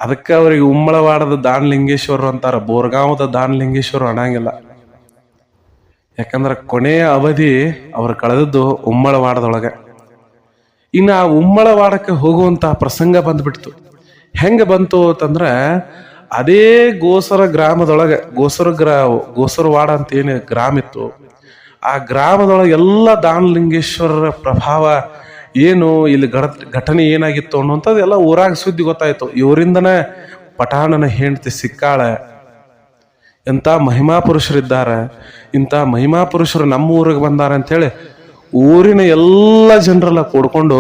ಅದಕ್ಕೆ ಅವರಿಗೆ ಉಮ್ಮಳವಾಡದ ದಾನಲಿಂಗೇಶ್ವರ ಅಂತಾರ. ಬೋರ್ಗಾಂವದ ದಾನಲಿಂಗೇಶ್ವರ ಅಣಂಗಿಲ್ಲ ಯಾಕಂದ್ರೆ ಕೊನೆಯ ಅವಧಿ ಅವರು ಕಳೆದದ್ದು ಉಮ್ಮಳವಾಡದೊಳಗೆ. ಇನ್ನು ಆ ಉಮ್ಮಳವಾಡಕ್ಕೆ ಹೋಗುವಂತಹ ಪ್ರಸಂಗ ಬಂದ್ಬಿಡ್ತು. ಹೆಂಗೆ ಬಂತು ಅಂತಂದ್ರೆ ಅದೇ ಗೋಸರ ಗ್ರಾಮದೊಳಗೆ, ಗೋಸರ ಗ್ರಾ ಗೋಸರವಾಡ ಅಂತ ಏನು ಗ್ರಾಮ ಇತ್ತು, ಆ ಗ್ರಾಮದೊಳಗೆ ಎಲ್ಲ ದಾನಲಿಂಗೇಶ್ವರರ ಪ್ರಭಾವ ಏನು, ಇಲ್ಲಿ ಘಟ, ಘಟನೆ ಏನಾಗಿತ್ತು ಅನ್ನುವಂಥದ್ದು ಎಲ್ಲ ಊರಾಗ ಸುದ್ದಿ ಗೊತ್ತಾಯಿತು. ಇವರಿಂದನೇ ಪಠಾಣನ ಹೆಂಡತಿ ಸಿಕ್ಕಾಳೆ. ಎಂಥ ಮಹಿಮಾ ಪುರುಷರಿದ್ದಾರೆ, ಇಂಥ ಮಹಿಮಾ ಪುರುಷರು ನಮ್ಮ ಊರಿಗೆ ಬಂದಾರ ಅಂತೇಳಿ ಊರಿನ ಎಲ್ಲ ಜನರೆಲ್ಲ ಕೂಡ್ಕೊಂಡು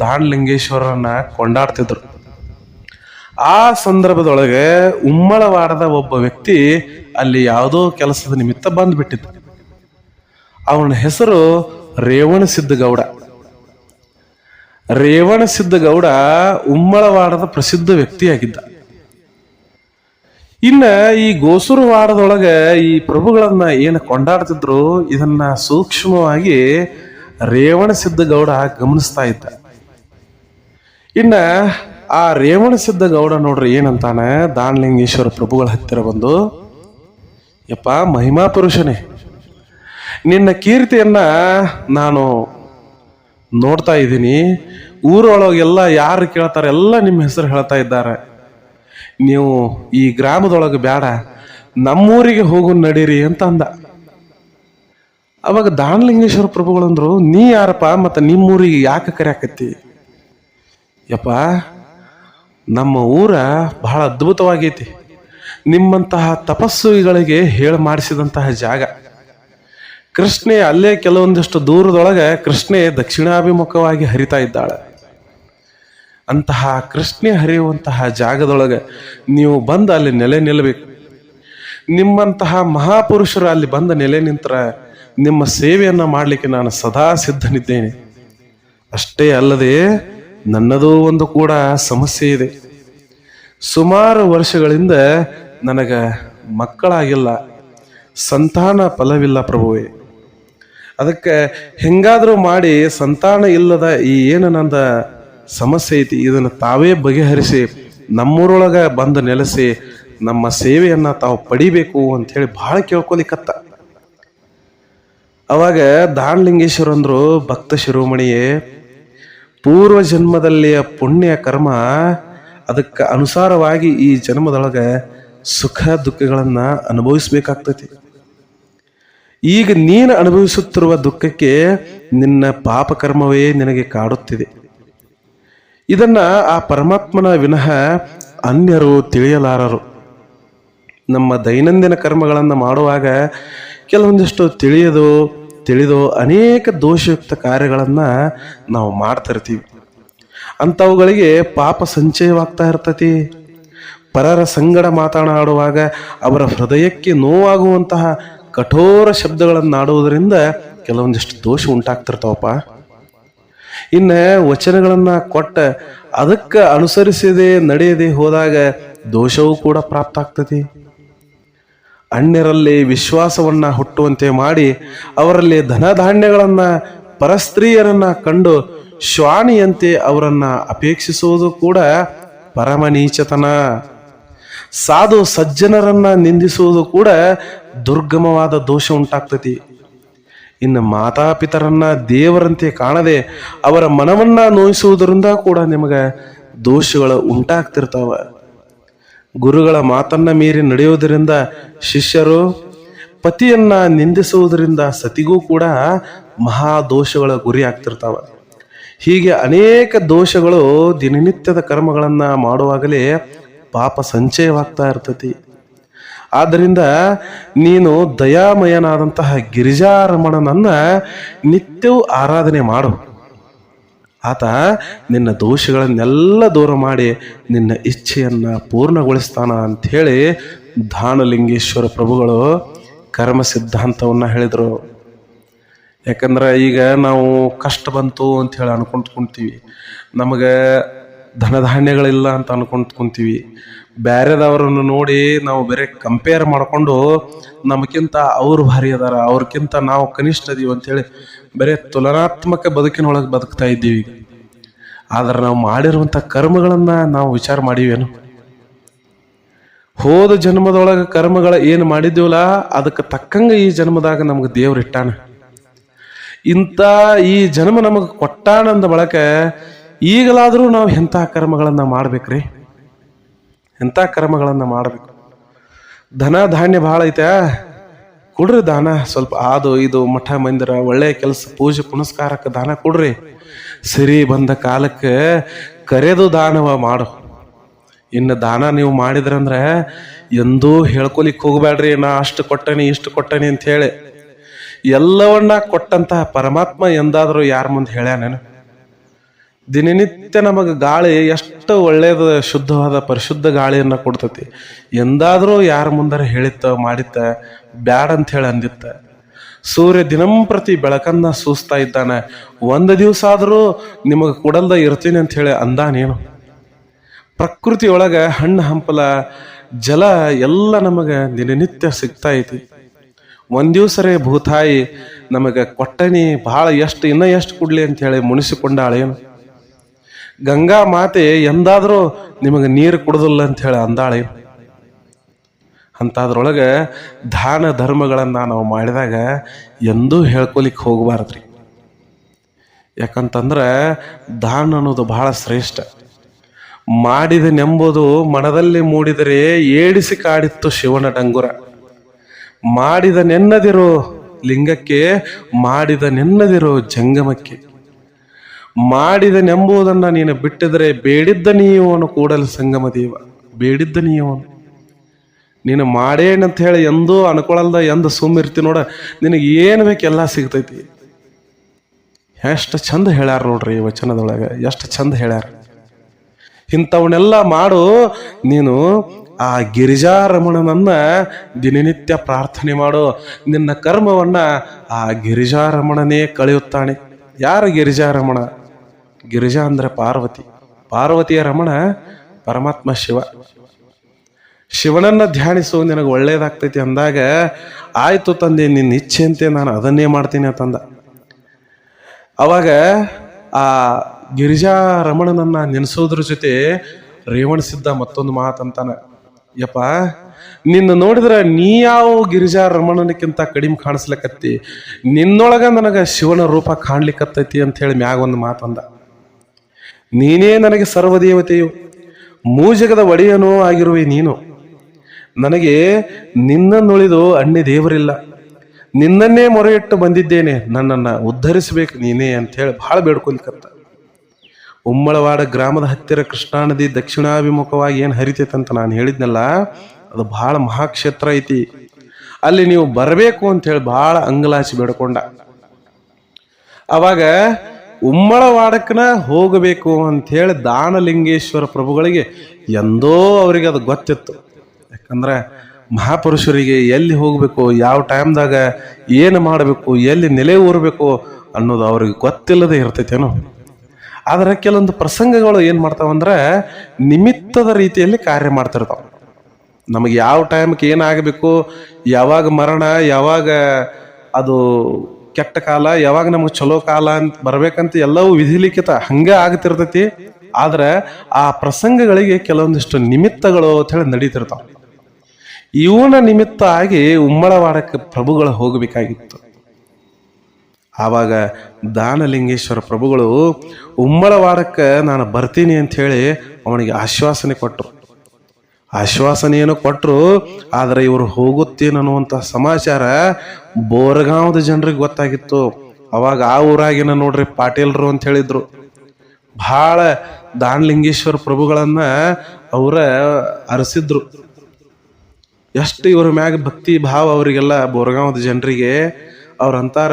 ದಾನಲಿಂಗೇಶ್ವರನ್ನ ಕೊಂಡಾಡ್ತಿದ್ರು. ಆ ಸಂದರ್ಭದೊಳಗೆ ಉಮ್ಮಳವಾಡದ ಒಬ್ಬ ವ್ಯಕ್ತಿ ಅಲ್ಲಿ ಯಾವುದೋ ಕೆಲಸದ ನಿಮಿತ್ತ ಬಂದ್ಬಿಟ್ಟಿದ್ದ. ಅವನ ಹೆಸರು ರೇವಣ ಸಿದ್ದಗೌಡ ರೇವಣ ಸಿದ್ದಗೌಡ ಉಮ್ಮಳವಾಡದ ಪ್ರಸಿದ್ಧ ವ್ಯಕ್ತಿಯಾಗಿದ್ದ. ಇನ್ನ ಈ ಗೋಸುರವಾಡದೊಳಗೆ ಈ ಪ್ರಭುಗಳನ್ನ ಏನು ಕೊಂಡಾಡ್ತಿದ್ರು, ಇದನ್ನ ಸೂಕ್ಷ್ಮವಾಗಿ ರೇವಣ ಸಿದ್ದಗೌಡ ಗಮನಿಸ್ತಾ ಇದ್ದ. ಇನ್ನ ಆ ರೇವಣ ಸಿದ್ದಗೌಡ ನೋಡ್ರಿ ಏನಂತಾನೆ? ದಾನಲಿಂಗೇಶ್ವರ ಪ್ರಭುಗಳ ಹತ್ತಿರ ಬಂದು, ಯಪ್ಪ, ಮಹಿಮಾ ಪುರುಷನೇ, ನಿನ್ನ ಕೀರ್ತಿಯನ್ನ ನಾನು ನೋಡ್ತಾ ಇದ್ದೀನಿ. ಊರೊಳಗೆಲ್ಲ ಯಾರು ಕೇಳ್ತಾರೆ, ಎಲ್ಲ ನಿಮ್ಮ ಹೆಸರು ಹೇಳ್ತಾ ಇದ್ದಾರೆ. ನೀವು ಈ ಗ್ರಾಮದೊಳಗೆ ಬೇಡ ನಮ್ಮೂರಿಗೆ ಹೋಗು, ನಡೀರಿ ಅಂತ ಅಂದ. ಅವಾಗ ದಾನಲಿಂಗೇಶ್ವರ ಪ್ರಭುಗಳಂದ್ರು, ನೀ ಯಾರಪ್ಪ, ಮತ್ತು ನಿಮ್ಮೂರಿಗೆ ಯಾಕೆ ಕರೆಯಾಕತ್ತಿ ಯಪ್ಪ ನಮ್ಮ ಊರ ಬಹಳ ಅದ್ಭುತವಾಗೈತಿ. ನಿಮ್ಮಂತಹ ತಪಸ್ವಿಗಳಿಗೆ ಹೇಳಿ ಮಾಡಿಸಿದಂತಹ ಜಾಗ. ಕೃಷ್ಣೆ ಅಲ್ಲೇ ಕೆಲವೊಂದಿಷ್ಟು ದೂರದೊಳಗೆ ಕೃಷ್ಣೆ ದಕ್ಷಿಣಾಭಿಮುಖವಾಗಿ ಹರಿತಾ ಇದ್ದಾಳೆ. ಅಂತಹ ಕೃಷ್ಣೆ ಹರಿಯುವಂತಹ ಜಾಗದೊಳಗೆ ನೀವು ಬಂದು ಅಲ್ಲಿ ನೆಲೆ ನಿಲ್ಲಬೇಕು ನಿಮ್ಮಂತಹ ಮಹಾಪುರುಷರು ಅಲ್ಲಿ ಬಂದ ನೆಲೆ ನಿಂತರ ನಿಮ್ಮ ಸೇವೆಯನ್ನು ಮಾಡಲಿಕ್ಕೆ ನಾನು ಸದಾ ಸಿದ್ಧನಿದ್ದೇನೆ. ಅಷ್ಟೇ ಅಲ್ಲದೆ ನನ್ನದೂ ಒಂದು ಕೂಡ ಸಮಸ್ಯೆ ಇದೆ. ಸುಮಾರು ವರ್ಷಗಳಿಂದ ನನಗ ಮಕ್ಕಳಾಗಿಲ್ಲ. ಸಂತಾನ ಫಲವಿಲ್ಲ ಪ್ರಭುವೆ. ಅದಕ್ಕೆ ಹೆಂಗಾದರೂ ಮಾಡಿ ಸಂತಾನ ಇಲ್ಲದ ಈ ಏನು ನಂದ ಸಮಸ್ಯೆ ಐತಿ, ಇದನ್ನು ತಾವೇ ಬಗೆಹರಿಸಿ, ನಮ್ಮೂರೊಳಗೆ ಬಂದು ನೆಲೆಸಿ, ನಮ್ಮ ಸೇವೆಯನ್ನು ತಾವು ಪಡಿಬೇಕು ಹೇಳಿ ಬಹಳ ಕೇಳ್ಕೊಲಿಕತ್ತ. ಅವಾಗ ದಾನಲಿಂಗೇಶ್ವರ ಅಂದ್ರು ಭಕ್ತ ಶಿರೋಮಣಿಯೇ ಪೂರ್ವ ಜನ್ಮದಲ್ಲಿಯ ಪುಣ್ಯ ಕರ್ಮ, ಅದಕ್ಕೆ ಅನುಸಾರವಾಗಿ ಈ ಜನ್ಮದೊಳಗೆ ಸುಖ ದುಃಖಗಳನ್ನು ಅನುಭವಿಸ್ಬೇಕಾಗ್ತೈತಿ. ಈಗ ನೀನು ಅನುಭವಿಸುತ್ತಿರುವ ದುಃಖಕ್ಕೆ ನಿನ್ನ ಪಾಪ ಕರ್ಮವೇ ನಿನಗೆ ಕಾಡುತ್ತಿದೆ. ಇದನ್ನ ಆ ಪರಮಾತ್ಮನ ವಿನಃ ಅನ್ಯರು ತಿಳಿಯಲಾರರು. ನಮ್ಮ ದೈನಂದಿನ ಕರ್ಮಗಳನ್ನು ಮಾಡುವಾಗ ಕೆಲವೊಂದಿಷ್ಟು ತಿಳಿಯದು ತಿಳಿದು ಅನೇಕ ದೋಷಯುಕ್ತ ಕಾರ್ಯಗಳನ್ನು ನಾವು ಮಾಡ್ತಿರ್ತೀವಿ. ಅಂಥವುಗಳಿಗೆ ಪಾಪ ಸಂಚಯವಾಗ್ತಾ ಇರ್ತತಿ. ಪರರ ಸಂಗಡ ಮಾತನಾಡುವಾಗ ಅವರ ಹೃದಯಕ್ಕೆ ನೋವಾಗುವಂತಹ ಕಠೋರ ಶಬ್ದಗಳನ್ನಾಡುವುದರಿಂದ ಕೆಲವೊಂದಿಷ್ಟು ದೋಷ ಉಂಟಾಗ್ತಿರ್ತಾವಪ್ಪ. ಇನ್ನು ವಚನಗಳನ್ನು ಕೊಟ್ಟ ಅದಕ್ಕೆ ಅನುಸರಿಸದೆ ನಡೆಯದೆ ಹೋದಾಗ ದೋಷವೂ ಕೂಡ ಪ್ರಾಪ್ತ ಆಗ್ತದೆ ಅನ್ಯರಲ್ಲಿ ವಿಶ್ವಾಸವನ್ನ ಹುಟ್ಟುವಂತೆ ಮಾಡಿ ಅವರಲ್ಲಿ ಧನಧಾನ್ಯಗಳನ್ನು, ಪರಸ್ತ್ರೀಯರನ್ನ ಕಂಡು ಶ್ವಾನಿಯಂತೆ ಅವರನ್ನ ಅಪೇಕ್ಷಿಸುವುದು ಕೂಡ ಪರಮ ನೀಚತನ. ಸಾಧು ಸಜ್ಜನರನ್ನ ನಿಂದಿಸುವುದು ಕೂಡ ದುರ್ಗಮವಾದ ದೋಷ ಉಂಟಾಗ್ತತಿ. ಇನ್ನು ಮಾತಾಪಿತರನ್ನ ದೇವರಂತೆ ಕಾಣದೆ ಅವರ ಮನವನ್ನ ನೋಯಿಸುವುದರಿಂದ ಕೂಡ ನಿಮಗೆ ದೋಷಗಳು ಉಂಟಾಗ್ತಿರ್ತಾವ. ಗುರುಗಳ ಮಾತನ್ನ ಮೀರಿ ನಡೆಯುವುದರಿಂದ ಶಿಷ್ಯರು ಪತಿಯನ್ನ ನಿಂದಿಸುವುದರಿಂದ ಸತಿಗೂ ಕೂಡ ಮಹಾ ದೋಷಗಳ ಗುರಿ ಆಗ್ತಿರ್ತಾವ. ಹೀಗೆ ಅನೇಕ ದೋಷಗಳು ದಿನನಿತ್ಯದ ಕರ್ಮಗಳನ್ನ ಮಾಡುವಾಗಲೇ ಪಾಪ ಸಂಚಯವಾಗ್ತಾ ಇರ್ತತಿ. ಆದ್ದರಿಂದ ನೀನು ದಯಾಮಯನಾದಂತಹ ಗಿರಿಜಾರಮಣನನ್ನ ನಿತ್ಯವೂ ಆರಾಧನೆ ಮಾಡು. ಆತ ನಿನ್ನ ದೋಷಗಳನ್ನೆಲ್ಲ ದೂರ ಮಾಡಿ ನಿನ್ನ ಇಚ್ಛೆಯನ್ನು ಪೂರ್ಣಗೊಳಿಸ್ತಾನ ಅಂಥೇಳಿ ಧಾನಲಿಂಗೇಶ್ವರ ಪ್ರಭುಗಳು ಕರ್ಮ ಸಿದ್ಧಾಂತವನ್ನ ಹೇಳಿದರು. ಯಾಕಂದ್ರೆ ಈಗ ನಾವು ಕಷ್ಟ ಬಂತು ಅಂತ ಹೇಳಿ ಅನ್ಕೊಂತ ಕುಂತೀವಿ. ನಮಗೆ ಧನಧಾನ್ಯಗಳಿಲ್ಲ ಅಂತ ಅನ್ಕೊಂತ ಬೇರೆದವರನ್ನು ನೋಡಿ ನಾವು ಬೇರೆ ಕಂಪೇರ್ ಮಾಡಿಕೊಂಡು ನಮಗಿಂತ ಅವ್ರು ಭಾರಿ ಅದಾರ ಅವ್ರಕ್ಕಿಂತ ನಾವು ಕನಿಷ್ಠ ಅದೀವಿ ಅಂತೇಳಿ ಬರೀ ತುಲನಾತ್ಮಕ ಬದುಕಿನೊಳಗೆ ಬದುಕ್ತಾ ಇದ್ದೀವಿ ಈಗ. ಆದ್ರೆ ನಾವು ಮಾಡಿರುವಂಥ ಕರ್ಮಗಳನ್ನು ನಾವು ವಿಚಾರ ಮಾಡಿವೇನು? ಹೋದ ಜನ್ಮದೊಳಗೆ ಕರ್ಮಗಳ ಏನು ಮಾಡಿದ್ದೀವಲ್ಲ ಅದಕ್ಕೆ ತಕ್ಕಂಗೆ ಈ ಜನ್ಮದಾಗ ನಮಗೆ ದೇವ್ರು ಇಟ್ಟಾನ. ಇಂಥ ಈ ಜನ್ಮ ನಮಗೆ ಕೊಟ್ಟಾನಂದ ಬಳಕ ಈಗಲಾದರೂ ನಾವು ಎಂಥ ಕರ್ಮಗಳನ್ನು ಮಾಡ್ಬೇಕ್ರಿ. ಎಂಥ ಕರ್ಮಗಳನ್ನು ಮಾಡಬೇಕು? ಧನ ಧಾನ್ಯ ಭಾಳ ಐತೆ. ಕೊಡ್ರಿ ದಾನ. ಸ್ವಲ್ಪ ಅದು ಇದು, ಮಠ, ಮಂದಿರ ಒಳ್ಳೆಯ ಕೆಲಸ, ಪೂಜೆ, ಪುನಸ್ಕಾರಕ್ಕೆ ದಾನ ಕೊಡ್ರಿ. ಸರಿ ಬಂದ ಕಾಲಕ್ಕೆ ಕರೆದು ದಾನವ ಮಾಡು. ಇನ್ನು ದಾನ ನೀವು ಮಾಡಿದ್ರಂದ್ರೆ ಎಂದೂ ಹೇಳ್ಕೊಲಿಕ್ಕೆ ಹೋಗಬೇಡ್ರಿ ನಾ ಅಷ್ಟು ಕೊಟ್ಟನಿ, ಇಷ್ಟು ಕೊಟ್ಟನಿ ಅಂತ ಹೇಳಿ. ಎಲ್ಲವನ್ನ ಕೊಟ್ಟಂತಹ ಪರಮಾತ್ಮ ಎಂದಾದರೂ ಯಾರ ಮುಂದೆ ಹೇಳ್ಯಾನೇನು? ದಿನನಿತ್ಯ ನಮಗೆ ಗಾಳಿ ಎಷ್ಟು ಒಳ್ಳೇದು, ಶುದ್ಧವಾದ, ಪರಿಶುದ್ಧ ಗಾಳಿಯನ್ನು ಕೊಡ್ತತಿ. ಎಂದಾದರೂ ಯಾರ ಮುಂದಾರ ಹೇಳಿತ್ತ, ಮಾಡಿತ್ತ, ಬ್ಯಾಡ ಅಂತ ಹೇಳಿ ಅಂದಿತ್ತ. ಸೂರ್ಯ ದಿನಂಪ್ರತಿ ಬೆಳಕನ್ನ ಸೂಸ್ತಾ ಇದ್ದಾನೆ. ಒಂದು ದಿವಸ ಆದರೂ ನಿಮಗೆ ಕೊಡಲ್ದ ಇರ್ತೀನಿ ಅಂತ ಹೇಳಿ ಅಂದಾನೇನು? ಪ್ರಕೃತಿ ಒಳಗೆ ಹಣ್ಣು ಹಂಪಲ, ಜಲ ಎಲ್ಲ ನಮಗೆ ದಿನನಿತ್ಯ ಸಿಗ್ತಾ ಐತಿ. ಒಂದ್ ದಿವ್ಸರೇ ಭೂತಾಯಿ, ನಮಗೆ ಕೊಟ್ಟನಿ, ಭಾಳ ಎಷ್ಟು, ಇನ್ನೂ ಎಷ್ಟು ಕೊಡ್ಲಿ ಅಂತ ಹೇಳಿ ಮುನಿಸಿಕೊಂಡಾಳೇನು? ಗಂಗಾ ಮಾತೆ ಎಂದಾದರೂ ನಿಮಗೆ ನೀರು ಕುಡುದಿಲ್ಲ ಅಂತ ಹೇಳಿ ಅಂದಾಳೆ. ಅಂಥದ್ರೊಳಗೆ ದಾನ ಧರ್ಮಗಳನ್ನ ನಾವು ಮಾಡಿದಾಗ ಎಂದೂ ಹೇಳ್ಕೊಲಿಕ್ಕೆ ಹೋಗಬಾರ್ದ್ರಿ. ಯಾಕಂತಂದ್ರೆ ದಾನ ಅನ್ನೋದು ಬಹಳ ಶ್ರೇಷ್ಠ. ಮಾಡಿದ ನೆಂಬುದು ಮನದಲ್ಲಿ ಮೂಡಿದರೆ ಏಡಿಸಿ ಕಾಡಿತ್ತು ಶಿವನ ಡಂಗುರ. ಮಾಡಿದ ನೆನ್ನದಿರೋ ಲಿಂಗಕ್ಕೆ ಮಾಡಿದ ನೆನ್ನದಿರೋ ಜಂಗಮಕ್ಕೆ. ಮಾಡಿದ ನೆಂಬುದನ್ನ ನೀನು ಬಿಟ್ಟಿದರೆ ಬೇಡಿದ್ದ ನೀವನು ಕೂಡಲು ಸಂಗಮ ದೇವ, ಬೇಡಿದ್ದ ನೀವನು ನೀನು ಮಾಡೇನಂತ ಹೇಳಿ ಎಂದೂ ಅನ್ಕೊಳಲ್ದ ಎಂದು ಸುಮ್ಮಿರ್ತಿ ನೋಡ, ನಿನಗೆ ಏನು ಬೇಕು ಎಲ್ಲ ಸಿಗ್ತೈತಿ. ಎಷ್ಟು ಚಂದ ಹೇಳ್ಯಾರ ನೋಡ್ರಿ ಈ ವಚನದೊಳಗೆ, ಎಷ್ಟು ಚಂದ ಹೇಳ್ಯಾರ. ಇಂಥವನ್ನೆಲ್ಲ ಮಾಡು, ನೀನು ಆ ಗಿರಿಜಾರಮಣನನ್ನ ದಿನನಿತ್ಯ ಪ್ರಾರ್ಥನೆ ಮಾಡು. ನಿನ್ನ ಕರ್ಮವನ್ನ ಆ ಗಿರಿಜಾರಮಣನೇ ಕಳೆಯುತ್ತಾನೆ. ಯಾರು ಗಿರಿಜಾರಮಣ? ಗಿರಿಜಾ ಅಂದ್ರೆ ಪಾರ್ವತಿ. ಪಾರ್ವತಿಯ ರಮಣ ಪರಮಾತ್ಮ ಶಿವ. ಶಿವನನ್ನ ಧ್ಯಾನಿಸು, ನಿನಗೆ ಒಳ್ಳೇದಾಗ್ತೈತಿ ಅಂದಾಗ, ಆಯಿತು ತಂದೆ ನಿನ್ನ ಇಚ್ಛೆಯಂತೆ ನಾನು ಅದನ್ನೇ ಮಾಡ್ತೀನಿ ಅಂತಂದ. ಅವಾಗ ಆ ಗಿರಿಜಾ ರಮಣನನ್ನ ನೆನೆಸೋದ್ರ ಜೊತೆ ರೇವಣ ಸಿದ್ಧ ಮತ್ತೊಂದು ಮಾತಂತಾನ ಯಪ್ಪ, ನಿನ್ನ ನೋಡಿದ್ರೆ ನೀ ಯಾವ ಗಿರಿಜಾ ರಮಣನಕ್ಕಿಂತ ಕಡಿಮೆ ಕಾಣಿಸ್ಲಿಕ್ಕತ್ತಿ ನಿನ್ನೊಳಗ ನನಗೆ ಶಿವನ ರೂಪ ಕಾಣ್ಲಿಕ್ಕತ್ತೈತಿ ಅಂತ ಹೇಳಿ ಮ್ಯಾಗ ಒಂದು ಮಾತಂದ ನೀನೇ ನನಗೆ ಸರ್ವದೇವತೆಯು. ಮೂಜಗದ ಒಡೆಯನೂ ಆಗಿರುವೆ ನೀನು. ನನಗೆ ನಿನ್ನನ್ನುಳಿದು ಅಣ್ಣ ದೇವರಿಲ್ಲ. ನಿನ್ನನ್ನೇ ಮೊರೆ ಬಂದಿದ್ದೇನೆ. ನನ್ನನ್ನು ಉದ್ಧರಿಸಬೇಕು ನೀನೇ ಅಂತ ಹೇಳಿ ಭಾಳ ಬೇಡ್ಕೊಲಿಕತ್ತ ಉಮ್ಮಳವಾಡ ಗ್ರಾಮದ ಹತ್ತಿರ ಕೃಷ್ಣಾ ನದಿ ದಕ್ಷಿಣಾಭಿಮುಖವಾಗಿ ಏನು ಹರಿತೈತಂತ ನಾನು ಹೇಳಿದ್ನಲ್ಲ, ಅದು ಭಾಳ ಮಹಾಕ್ಷೇತ್ರ ಐತಿ. ಅಲ್ಲಿ ನೀವು ಬರಬೇಕು ಅಂತ ಹೇಳಿ ಭಾಳ ಅಂಗಲಾಚಿ ಬೇಡ್ಕೊಂಡ. ಅವಾಗ ಉಮ್ಮಳವಾಡಕ್ಕನ ಹೋಗಬೇಕು ಅಂತ ಹೇಳಿ ದಾನಲಿಂಗೇಶ್ವರ ಪ್ರಭುಗಳಿಗೆ ಎಂದೋ ಅವರಿಗೆ ಅದು ಗೊತ್ತಿತ್ತು. ಯಾಕಂದ್ರೆ ಮಹಾಪುರುಷರಿಗೆ ಎಲ್ಲಿ ಹೋಗಬೇಕು, ಯಾವ ಟೈಮ್ದಾಗ ಏನು ಮಾಡಬೇಕು, ಎಲ್ಲಿ ನೆಲೆ ಊರಬೇಕು ಅನ್ನೋದು ಅವ್ರಿಗೆ ಗೊತ್ತಿಲ್ಲದೆ ಇರ್ತೈತೇನೋ ಆದರೆ ಕೆಲವೊಂದು ಪ್ರಸಂಗಗಳು ಏನು ಮಾಡ್ತಾವಂದ್ರೆ ನಿಮಿತ್ತದ ರೀತಿಯಲ್ಲಿ ಕಾರ್ಯ ಮಾಡ್ತಿರ್ತಾವೆ. ನಮಗೆ ಯಾವ ಟೈಮ್ಗೆ ಏನಾಗಬೇಕು, ಯಾವಾಗ ಮರಣ, ಯಾವಾಗ ಅದು ಕೆಟ್ಟ ಕಾಲ, ಯಾವಾಗ ನಮಗೆ ಚಲೋ ಕಾಲ ಅಂತ ಬರ್ಬೇಕಂತ ಎಲ್ಲವೂ ವಿಧಿಲಿಖಿತ ಹಂಗೆ ಆಗ್ತಿರ್ತೈತಿ. ಆದ್ರೆ ಆ ಪ್ರಸಂಗಗಳಿಗೆ ಕೆಲವೊಂದಿಷ್ಟು ನಿಮಿತ್ತಗಳು ಅಂತ ಹೇಳಿ ನಡೀತಿರ್ತಾವ. ಇವನ ನಿಮಿತ್ತ ಆಗಿ ಉಮ್ಮಳವಾಡಕ್ಕೆ ಪ್ರಭುಗಳು ಹೋಗಬೇಕಾಗಿತ್ತು. ಆವಾಗ ದಾನಲಿಂಗೇಶ್ವರ ಪ್ರಭುಗಳು ಉಮ್ಮಳವಾಡಕ್ಕೆ ನಾನು ಬರ್ತೀನಿ ಅಂತ ಹೇಳಿ ಅವನಿಗೆ ಆಶ್ವಾಸನೆ ಕೊಟ್ಟರು ಆಶ್ವಾಸನೆಯನ್ನು ಕೊಟ್ಟರು ಆದರೆ ಇವರು ಹೋಗುತ್ತೇನನ್ನುವಂಥ ಸಮಾಚಾರ ಬೋರಗಾಂವದ ಜನರಿಗೆ ಗೊತ್ತಾಗಿತ್ತು. ಅವಾಗ ಆ ಊರಾಗಿನ ನೋಡ್ರಿ ಪಾಟೀಲ್ರು ಅಂತ ಹೇಳಿದ್ರು. ಭಾಳ ದಾನಲಿಂಗೇಶ್ವರ ಪ್ರಭುಗಳನ್ನ ಅವರ ಅರಸಿದ್ರು. ಎಷ್ಟು ಇವ್ರ ಮ್ಯಾಗ ಭಕ್ತಿ ಭಾವ ಅವರಿಗೆಲ್ಲ ಬೋರಗಾಂವದ ಜನರಿಗೆ. ಅವ್ರಂತಾರ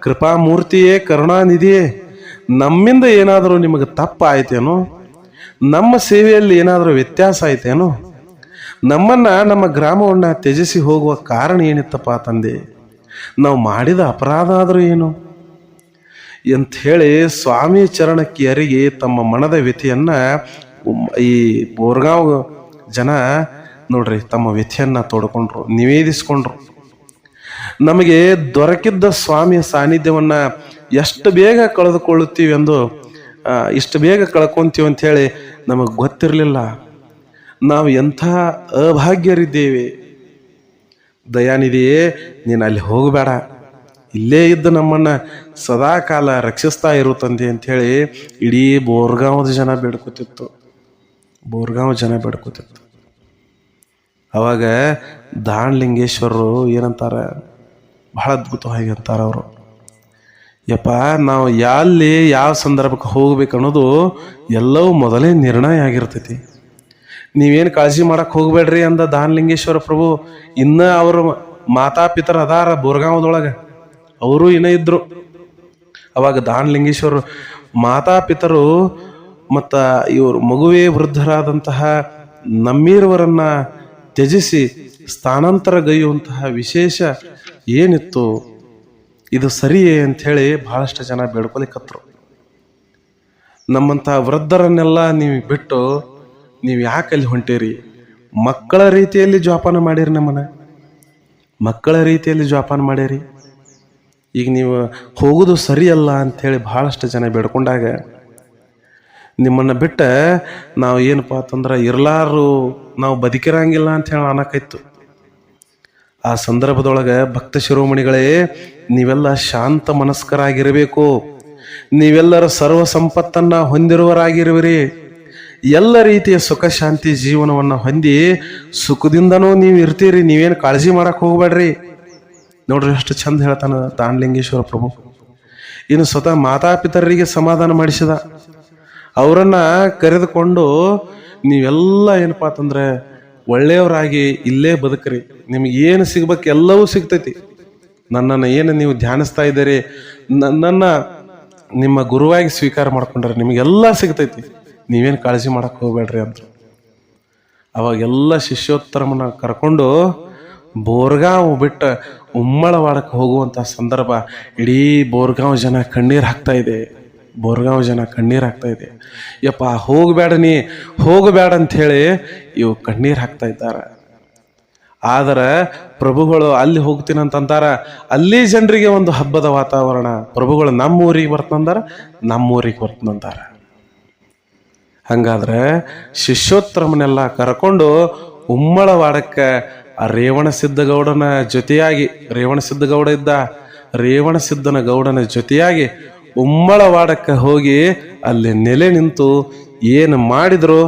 ಕೃಪಾಮೂರ್ತಿಯೇ, ಕರುಣಾನಿಧಿಯೇ, ನಮ್ಮಿಂದ ಏನಾದರೂ ನಿಮಗೆ ತಪ್ಪು ಆಯ್ತೇನೋ ನಮ್ಮ ಸೇವೆಯಲ್ಲಿ ಏನಾದರೂ ವ್ಯತ್ಯಾಸ ಆಯ್ತೇನೋ ನಮ್ಮನ್ನ ನಮ್ಮ ಗ್ರಾಮವನ್ನು ತ್ಯಜಿಸಿ ಹೋಗುವ ಕಾರಣ ಏನಿತ್ತಪ್ಪ ತಂದೆ? ನಾವು ಮಾಡಿದ ಅಪರಾಧ ಆದರೂ ಏನು? ಎಂಥೇಳಿ ಸ್ವಾಮಿ ಚರಣಕ್ಕೆ ಅರಿಗೆ ತಮ್ಮ ಮನದ ವ್ಯಥೆಯನ್ನ ಈ ಬೋರ್ಗಾಂವ್ ಜನ ನೋಡ್ರಿ ತಮ್ಮ ವ್ಯಥೆಯನ್ನ ತೋಡ್ಕೊಂಡ್ರು, ನಿವೇದಿಸ್ಕೊಂಡ್ರು. ನಮಗೆ ದೊರಕಿದ್ದ ಸ್ವಾಮಿಯ ಸಾನ್ನಿಧ್ಯವನ್ನು ಎಷ್ಟು ಬೇಗ ಕಳೆದುಕೊಳ್ಳುತ್ತೀವಿ ಎಂದು ಇಷ್ಟು ಬೇಗ ಕಳ್ಕೊಂತೀವಿ ಅಂತ ಹೇಳಿ ನಮಗೆ ಗೊತ್ತಿರಲಿಲ್ಲ. ನಾವು ಎಂಥ ಅಭಾಗ್ಯರಿದ್ದೇವೆ. ದಯಾನಿಧಿಯೇ, ನೀನು ಅಲ್ಲಿ ಹೋಗಬೇಡ. ಇಲ್ಲೇ ಇದ್ದು ನಮ್ಮನ್ನು ಸದಾ ಕಾಲ ರಕ್ಷಿಸ್ತಾ ಇರು ತಂದೆ ಅಂಥೇಳಿ ಇಡೀ ಬೋರ್ಗಾಂವದ ಜನ ಬೇಡ್ಕೊತಿತ್ತು. ಬೋರ್ಗಾಂವ್ ಜನ ಬೇಡ್ಕೊತಿತ್ತು. ಅವಾಗ ದಾಣಲಿಂಗೇಶ್ವರರು ಏನಂತಾರೆ? ಬಹಳ ಅದ್ಭುತವಾಗಿ ಅಂತಾರೆ ಅವರು. ಯಪ್ಪ, ನಾವು ಎಲ್ಲಿ ಯಾವ ಸಂದರ್ಭಕ್ಕೆ ಹೋಗ್ಬೇಕು ಅನ್ನೋದು ಎಲ್ಲವೂ ಮೊದಲೇ ನಿರ್ಣಯ ಆಗಿರ್ತೈತಿ. ನೀವೇನು ಕಾಳಜಿ ಮಾಡಕ್ಕೆ ಹೋಗಬೇಡ್ರಿ ಅಂದ ದಾನಲಿಂಗೇಶ್ವರ ಪ್ರಭು, ಇನ್ನ ಅವರು ಮಾತಾಪಿತರ ಅದಾರ ಬೋರ್ಗಾಂವದೊಳಗೆ. ಅವರು ಇನ್ನ ಇದ್ದರು ಅವಾಗ ದಾನಲಿಂಗೇಶ್ವರ ಮಾತಾಪಿತರು ಮತ್ತು ಇವರು ಮಗುವೇ ವೃದ್ಧರಾದಂತಹ ನಮ್ಮೀರವರನ್ನ ತ್ಯಜಿಸಿ ಸ್ಥಾನಾಂತರಗೈಯುವಂತಹ ವಿಶೇಷ ಏನಿತ್ತು? ಇದು ಸರಿಯೇ ಅಂಥೇಳಿ ಭಾಳಷ್ಟು ಜನ ಬೇಡ್ಕೊಲಿಕ್ಕತ್ರು ನಮ್ಮಂಥ ವೃದ್ಧರನ್ನೆಲ್ಲ ನೀವು ಬಿಟ್ಟು ನೀವು ಯಾಕೆ ಅಲ್ಲಿ ಹೊಂಟೀರಿ? ಮಕ್ಕಳ ರೀತಿಯಲ್ಲಿ ಜೋಪಾನ ಮಾಡಿರಿ ನಮ್ಮನ್ನ. ಮಕ್ಕಳ ರೀತಿಯಲ್ಲಿ ಜೋಪಾನ ಮಾಡಿರಿ. ಈಗ ನೀವು ಹೋಗೋದು ಸರಿಯಲ್ಲ ಅಂಥೇಳಿ ಭಾಳಷ್ಟು ಜನ ಬೇಡ್ಕೊಂಡಾಗ ನಿಮ್ಮನ್ನು ಬಿಟ್ಟ ನಾವು ಏನಪ್ಪ ಅಂತಂದ್ರೆ ಇರ್ಲಾರು ನಾವು ಬದುಕಿರಂಗಿಲ್ಲ ಅಂತ ಹೇಳಿ ಆ ಸಂದರ್ಭದೊಳಗೆ ಭಕ್ತ ಶಿರೋಮಣಿಗಳೇ ನೀವೆಲ್ಲ ಶಾಂತ ಮನಸ್ಕರಾಗಿರಬೇಕು. ನೀವೆಲ್ಲರ ಸರ್ವ ಸಂಪತ್ತನ್ನ ಹೊಂದಿರುವರಾಗಿರುವಿರಿ. ಎಲ್ಲ ರೀತಿಯ ಸುಖ, ಶಾಂತಿ ಜೀವನವನ್ನ ಹೊಂದಿ ಸುಖದಿಂದನೂ ನೀವು ಇರ್ತೀರಿ, ನೀವೇನು ಕಾಳಜಿ ಮಾಡಕ್ ಹೋಗ್ಬೇಡ್ರಿ. ನೋಡ್ರಿ ಎಷ್ಟು ಚಂದ ಹೇಳ್ತಾನ ತಾಂಡಲಿಂಗೇಶ್ವರ ಪ್ರಭು. ಇನ್ನು ಸ್ವತಃ ಮಾತಾಪಿತರರಿಗೆ ಸಮಾಧಾನ ಮಾಡಿಸಿದ. ಅವರನ್ನ ಕರೆದುಕೊಂಡು ನೀವೆಲ್ಲ ಏನಪ್ಪಾ ಅಂತಂದ್ರೆ ಒಳ್ಳೆಯವರಾಗಿ ಇಲ್ಲೇ ಬದುಕ್ರಿ. ನಿಮ್ಗೆ ಏನು ಸಿಗ್ಬೇಕು ಎಲ್ಲವೂ ಸಿಗ್ತೈತಿ. ನನ್ನನ್ನು ಏನು ನೀವು ಧ್ಯಾನಿಸ್ತಾ ಇದ್ದೀರಿ? ನನ್ನನ್ನು ನಿಮ್ಮ ಗುರುವಾಗಿ ಸ್ವೀಕಾರ ಮಾಡ್ಕೊಂಡ್ರೆ ನಿಮಗೆಲ್ಲ ಸಿಗ್ತೈತಿ. ನೀವೇನು ಕಾಳಜಿ ಮಾಡಕ್ಕೆ ಹೋಗ್ಬೇಡ್ರಿ ಅಂತ ಅವಾಗೆಲ್ಲ ಶಿಷ್ಯೋತ್ತರಮನ್ನ ಕರ್ಕೊಂಡು ಬೋರ್ಗಾಂವ್ ಬಿಟ್ಟ ಉಮ್ಮಳವಾಡಕ್ಕೆ ಹೋಗುವಂಥ ಸಂದರ್ಭ ಇಡೀ ಬೋರ್ಗಾಂವ್ ಜನ ಕಣ್ಣೀರು ಹಾಕ್ತಾ ಇದೆ. ಬೋರ್ಗಾಂವ್ ಜನ ಕಣ್ಣೀರು ಹಾಕ್ತಾ ಇದೆ. ಯಪ್ಪ, ಹೋಗಬೇಡ ನೀ, ಹೋಗಬೇಡ ಅಂಥೇಳಿ ಇವು ಕಣ್ಣೀರು ಹಾಕ್ತಾ ಇದ್ದಾರೆ. ಆದರೆ ಪ್ರಭುಗಳು ಅಲ್ಲಿ ಹೋಗ್ತೀನಿ ಅಂತಂತಾರ ಅಲ್ಲಿ ಜನರಿಗೆ ಒಂದು ಹಬ್ಬದ ವಾತಾವರಣ. ಪ್ರಭುಗಳು ನಮ್ಮ ಊರಿಗೆ ಬರ್ತಂದಾರ ನಮ್ಮ ಊರಿಗೆ ಬರ್ತಂದಾರ. ಹಂಗಾದ್ರೆ ಶಿಷ್ಯೋತ್ತರಮನೆಲ್ಲ ಕರ್ಕೊಂಡು ಉಮ್ಮಳವಾಡಕ್ಕೆ ಆ ರೇವಣ ಸಿದ್ಧಗೌಡನ ಜೊತೆಯಾಗಿ ರೇವಣ ಸಿದ್ಧಗೌಡ ಇದ್ದ ರೇವಣ ಸಿದ್ಧನ ಗೌಡನ ಜೊತೆಯಾಗಿ ಉಮ್ಮಳವಾಡಕ್ಕೆ ಹೋಗಿ ಅಲ್ಲಿ ನೆಲೆ ನಿಂತು ಏನು ಮಾಡಿದ್ರು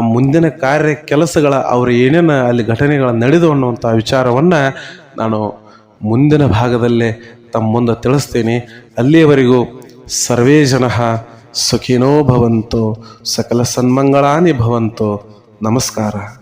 ಮುಂದಿನ ಕಾರ್ಯ ಕೆಲಸಗಳ, ಅವರು ಏನೇನು ಅಲ್ಲಿ ಘಟನೆಗಳು ನಡೆದು ಅನ್ನುವಂಥ ವಿಚಾರವನ್ನು ನಾನು ಮುಂದಿನ ಭಾಗದಲ್ಲೇ ತಮ್ಮ ಮುಂದೆ ತಿಳಿಸ್ತೇನೆ. ಅಲ್ಲಿಯವರೆಗೂ ಸರ್ವೇ ಜನ ಸುಖಿನೋ ಭವಂತು, ಸಕಲ ಸನ್ಮಂಗಳಾನಿ ಭವಂತು. ನಮಸ್ಕಾರ.